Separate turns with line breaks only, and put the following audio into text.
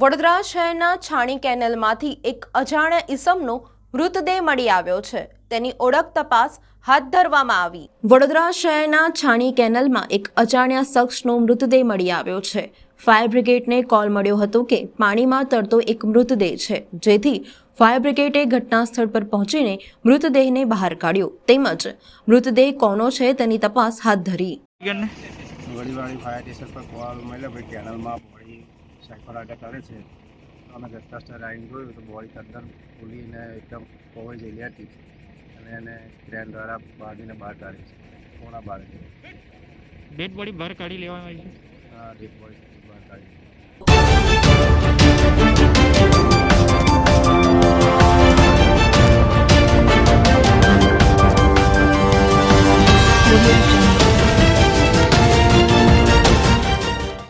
વડોદરા શહેરના છાણી કેનલમાંથી એક અજાણ્યા ઈસમનો મૃતદેહ મળી આવ્યો છે. તેની ઓળખ તપાસ હાથ ધરવામાં આવી. વડોદરા શહેરના છાણી કેનલમાં એક અજાણ્યા શખ્સનો મૃતદેહ મળી આવ્યો છે. ફાયર બ્રિગેડને કોલ મળ્યો હતો કે પાણીમાં તરતો એક મૃતદેહ છે. જેથી ફાયર બ્રિગેડે ઘટના સ્થળ પર પહોંચીને મૃતદેહને બહાર કાઢ્યો. તેમજ મૃતદેહ કોનો છે તેની તપાસ હાથ ધરી.
ફાયર સ્ટેશન પર કોલ મળ્યો. ભાઈ બોડી સાયકોલાટે કરે છે. અમે દસતા સ્ટાર આવીને જોયું તો બોડી અંદર ખુલીને એકદમ ખોવાઈ ગયેલી હતી. અને એને ક્રેન દ્વારા બાંધીને બહાર કાઢી છે. કોણા બહાર
ડેડ બોડી બહાર કાઢી લેવામાં આવી છે.
હા ડેડ બોડી બહાર કાઢી
Audio